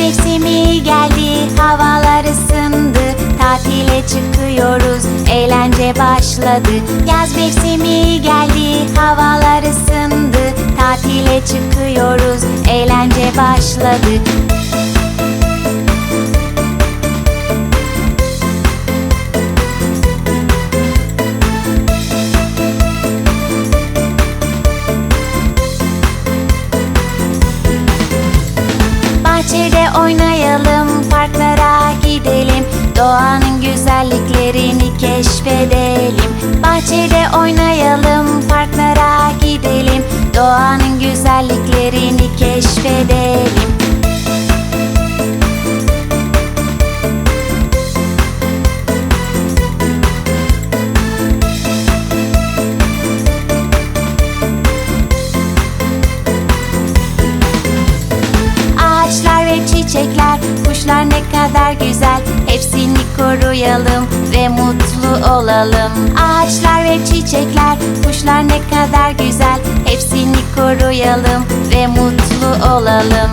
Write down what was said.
mevsimi geldi, havalar ısındı. Tatile çıkıyoruz, eğlence başladı. Yaz mevsimi geldi, havalar ısındı. Tatile çıkıyoruz, eğlence başladı. Bahçede oynayalım, parklara gidelim. Doğanın güzelliklerini keşfedelim. Bahçede oynayalım, parklara gidelim. Doğanın güzelliklerini keşfedelim çiçekler, kuşlar ne kadar güzel. Hepsini koruyalım ve mutlu olalım. Ağaçlar ve çiçekler, kuşlar ne kadar güzel. Hepsini koruyalım ve mutlu olalım